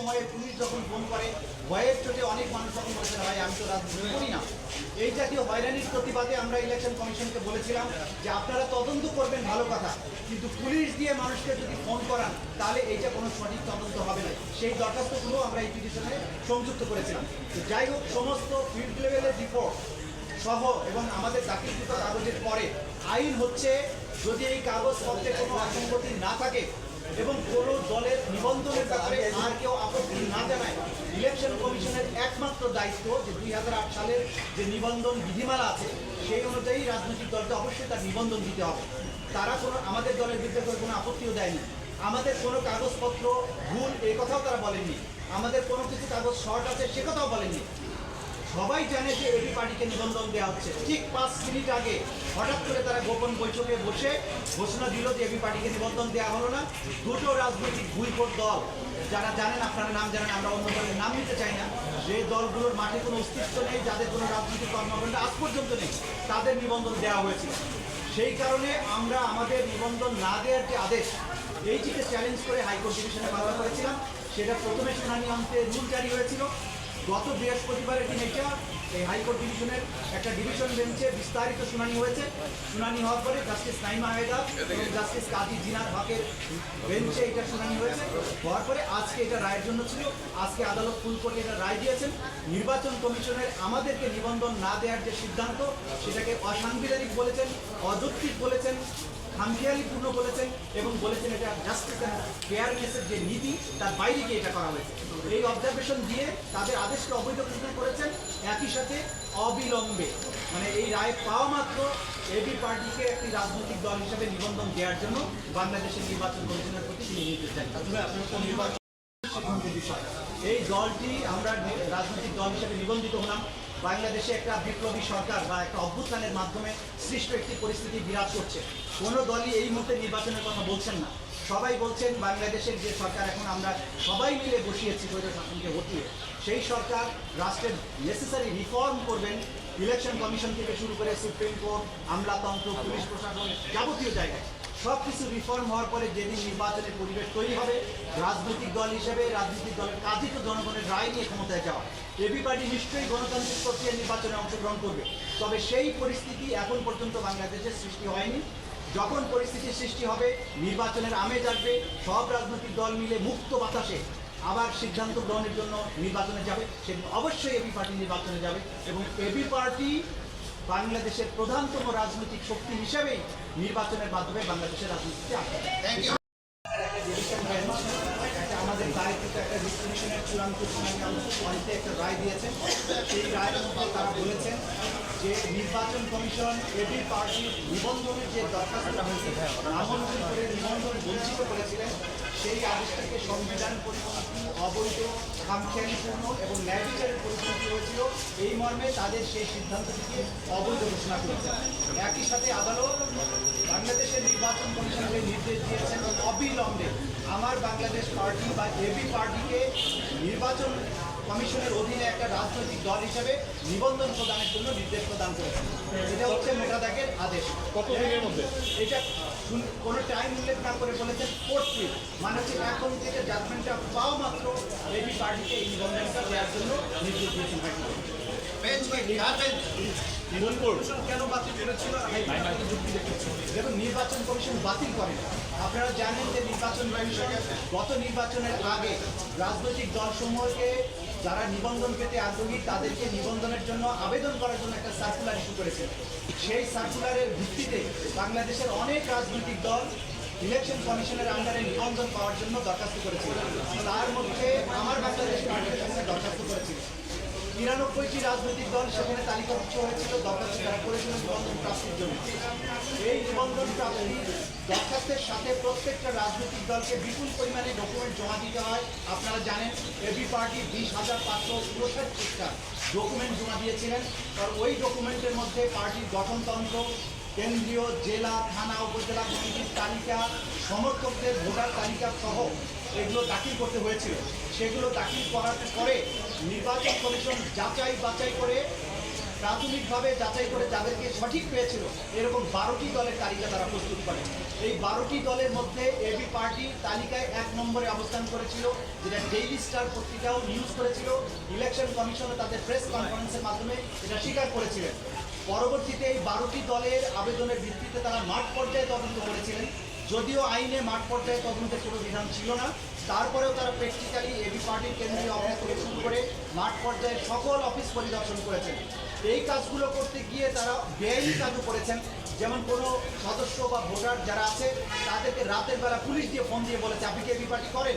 সময়ে পুলিশ যখন ফোন করে, ভয়ের চোটে অনেক মানুষ তখন বলেছে ভাই, আমি তো রাজনীতি করি না। এই জাতীয় হয়রানির প্রতিবাদে আমরা ইলেকশন কমিশনকে বলেছিলাম যে, আপনারা তদন্ত করবেন, ভালো কথা। কিন্তু পুলিশ দিয়ে মানুষকে যদি ফোন করান, তাহলে এইটা কোনো সঠিক তদন্ত হবে না। সেই দরখাস্তগুলো আমরা এই পিটিশনে সংযুক্ত করেছিলাম। যাই হোক, সমস্ত ফিল্ড লেভেলের রিপোর্ট সহ এবং আমাদের দাখিলকৃত কাগজের পরে আইন হচ্ছে, যদি এই কাগজপত্রে কোনো অসঙ্গতি না থাকে এবং কোনো দলের নিবন্ধনের ব্যাপারে আর কেউ আপত্তি না জানায়। ইলেকশন কমিশনের একমাত্র দায়িত্ব যে দুই হাজার আট সালের যে নিবন্ধন বিধিমালা আছে, সেই অনুযায়ী রাজনৈতিক দলকে অবশ্যই তার নিবন্ধন দিতে হবে। তারা কোনো, আমাদের দলের বিরুদ্ধে কোনো আপত্তিও দেয়নি। আমাদের কোনো কাগজপত্র, ভুল এই কথাও তারা বলেনি আমাদের কোনো কিছু কাগজ শর্ট আছে, সে কথাও বলেননি। সবাই জানে যে এবি পার্টিকে নিবন্ধন দেওয়া হচ্ছে। ঠিক পাঁচ মিনিট আগে হঠাৎ করে তারা গোপন বৈঠকে বসে ঘোষণা দিল যে এবি পার্টিকে নিবন্ধন দেওয়া হলো না। দুটো রাজনৈতিক ভুইফোট দল, যারা জানেন আপনারা নাম জানেন, আমরা অন্য দলের নাম নিতে চাই না, যে দলগুলোর মাঠে কোনো অস্তিত্ব নেই, যাদের কোনো রাজনৈতিক কর্মকাণ্ড আজ পর্যন্ত নেই, তাদের নিবন্ধন দেওয়া হয়েছিল সেই কারণে আমরা আমাদের নিবন্ধন না দেওয়ার যে আদেশ, এইটিকে চ্যালেঞ্জ করে হাইকোর্ট ডিভিশনে মামলা করেছিলাম। সেটা প্রথমে শুনানি অন্তে রুল জারি হয়েছিল। গত বৃহস্পতিবারের দিন এটা এই হাইকোর্ট ডিভিশনের একটা ডিভিশন বেঞ্চে বিস্তারিত শুনানি হয়েছে। শুনানি হওয়ার পরে জাস্টিস নাইমা আহেদা এবং জাস্টিস কাজী জিনার হকের বেঞ্চে এটা শুনানি হয়েছে। হওয়ার পরে আজকে এটা রায়ের জন্য ছিল। আজকে আদালত ফুল করে এটা রায় দিয়েছেন। নির্বাচন কমিশনের আমাদেরকে নিবন্ধন না দেওয়ার যে সিদ্ধান্ত, সেটাকে অসাংবিধানিক বলেছেন, অযৌক্তিক বলেছেন, খামখেয়ালিপূর্ণ বলেছেন এবং বলেছেন এটা জাস্টিস ফেয়ারনেসের যে নীতি, তার বাইরে গিয়ে এটা করা হয়েছে। এই অবজারভেশন দিয়ে তাদের আদেশকে অবৈধ ঘোষণা করেছেন। একই সাথে অবিলম্বে মানে এই রায় পাওয়া মাত্র এবি পার্টিকে একটি রাজনৈতিক দল হিসেবে নিবন্ধন দেওয়ার জন্য বাংলাদেশের নির্বাচন কমিশনের প্রতি তিনি নির্দেশ দেন। নির্বাচন এই দলটি আমরা রাজনৈতিক দল হিসেবে নিবন্ধিত হলাম। বাংলাদেশে একটা বিপ্লবী সরকার বা একটা অভ্যুত্থানের মাধ্যমে সৃষ্ট একটি পরিস্থিতি বিরাজ করছে। কোনো দলই এই মুহূর্তে নির্বাচনের কথা বলছেন না। সবাই বলছেন বাংলাদেশের যে সরকার এখন আমরা সবাই মিলে বসিয়েছি বৈধ শাসনকে হটিয়ে সেই সরকার রাষ্ট্রের নেসেসারি রিফর্ম করবেন। ইলেকশন কমিশন থেকে শুরু করে সুপ্রিম কোর্ট আমলাতন্ত্র পুলিশ প্রশাসন যাবতীয় জায়গায় সব কিছু রিফর্ম হওয়ার পরে যেদিন নির্বাচনের পরিবেশ তৈরি হবে রাজনৈতিক দল হিসেবে রাজনৈতিক দলের কাজই তো জনগণের রায় নিয়ে ক্ষমতায় যাওয়া। এবি পার্টি নিশ্চয়ই গণতান্ত্রিক প্রক্রিয়া নির্বাচনে অংশগ্রহণ করবে। তবে সেই পরিস্থিতি এখন পর্যন্ত বাংলাদেশে সৃষ্টি হয়নি। যখন পরিস্থিতির সৃষ্টি হবে নির্বাচনের আমেজ আসবে সব রাজনৈতিক দল মিলে মুক্ত বাতাসে আবার সিদ্ধান্ত গ্রহণের জন্য নির্বাচনে যাবে। সেদিন অবশ্যই এবি পার্টি নির্বাচনে যাবে এবং এবি পার্টি বাংলাদেশের প্রধানতম রাজনৈতিক শক্তি হিসেবেই নির্বাচনের মাধ্যমে বাংলাদেশের রাজনীতিতে আসবে। আমাদের দায়িত্ব একটা ডিস্ট্রিবিউশনের চূড়ান্ত অনেকে একটা রায় দিয়েছেন। সেই মধ্যে তারা বলেছেন যে নির্বাচন কমিশন এবি পার্টির নিবন্ধনের যে দরখাস্তটা হয়েছে আমন্ত্রণ করে নিবন্ধন বঞ্চিত করেছিলেন, সেই আদেশটাকে সংবিধান পরিপন্থী, অবৈধ, খামখেয়ালিপূর্ণ এবং ন্যায় বিচারের পরিপন্থী হয়েছিল। এই মর্মে তাদের সেই সিদ্ধান্তটিকে অবৈধ ঘোষণা করেছে একই সাথে আদালত বাংলাদেশের নির্বাচন কমিশনকে নির্দেশ দিয়েছেন অবিলম্বে, আমার বাংলাদেশ পার্টি বা এবি পার্টিকে নির্বাচন কমিশনের অধীনে একটা রাজনৈতিক দল হিসেবে নিবন্ধন প্রদানের জন্য নির্দেশ প্রদান করেছে। এটা হচ্ছে মোটাদাগের আদেশ। কত দিনের মধ্যে? এটা কোন টাইম উল্লেখ না করে বলেছেন কোর্ট মানে হচ্ছে এখন থেকে জাজমেন্টটা পাওয়া মাত্র এবি পার্টিকে এই নিবন্ধনটা দেওয়ার জন্য নির্দেশ দিয়েছেন নির্বাচন কমিশন বাতিল করে আপনারা জানেন যে নির্বাচন গত নির্বাচনের আগে রাজনৈতিক দলসমূহকে যারা নিবন্ধন পেতে আগ্রহী তাদেরকে নিবন্ধনের জন্য আবেদন করার জন্য একটা সার্কুলার ইস্যু করেছিল সেই সার্কুলারের ভিত্তিতে বাংলাদেশের অনেক রাজনৈতিক দল ইলেকশন কমিশনের আন্ডারে নিবন্ধন পাওয়ার জন্য দরখাস্ত করেছিল তার মধ্যে আমার বাংলাদেশ পার্টির সঙ্গে দরখাস্ত করেছিল নিরানব্বইটি রাজনৈতিক দল সেখানে তালিকাভুক্ত হয়েছিল, দরখাস্ত তারা করেছিল নিবন্ধন প্রাপ্তির জন্য। এই নিবন্ধন প্রাপ্তি দরখাস্তের সাথে প্রত্যেকটা রাজনৈতিক দলকে বিপুল পরিমাণে ডকুমেন্ট জমা দিতে হয়। আপনারা জানেন এবি পার্টি বিশ হাজার পাঁচশো উনষাটটা ডকুমেন্ট জমা দিয়েছিলেন। আর ওই ডকুমেন্টের মধ্যে পার্টির গঠনতন্ত্র কেন্দ্রীয় জেলা, থানা, উপজেলা কমিটির তালিকা, সমর্থকদের ভোটার তালিকা সহ এগুলো দাখিল করতে হয়েছিল। সেগুলো দাখিল করার পরে নির্বাচন কমিশন যাচাই বাছাই করে, প্রাথমিকভাবে যাচাই করে যাদেরকে সঠিক পেয়েছিল, এরকম বারোটি দলের তালিকা তারা প্রস্তুত করে। এই বারোটি দলের মধ্যে এবি পার্টি তালিকায় এক নম্বরে অবস্থান করেছিল, যেটা ডেইলি স্টার পত্রিকাও নিউজ করেছিল ইলেকশন কমিশনে তাদের প্রেস কনফারেন্সের মাধ্যমে এটা স্বীকার করেছিলেন। পরবর্তীতে এই বারোটি দলের আবেদনের ভিত্তিতে তারা মাঠ পর্যায়ে তদন্ত করেছিলেন। যদিও আইনে মাঠ পর্যায়ে তদন্তের কোনো বিধান ছিল না, তারপরেও তারা প্র্যাকটিক্যালি এবি পার্টির কেন্দ্রীয় অফিস থেকে শুরু করে মাঠ পর্যায়ে সকল অফিস পরিদর্শন করেছেন। এই কাজগুলো করতে গিয়ে তারা বেআইনি কাজও করেছেন। যেমন কোনো সদস্য বা ভোটার যারা আছে, তাদেরকে রাতের বেলা পুলিশ দিয়ে ফোন দিয়ে বলেছে, আপনি কি এবি পার্টি করেন?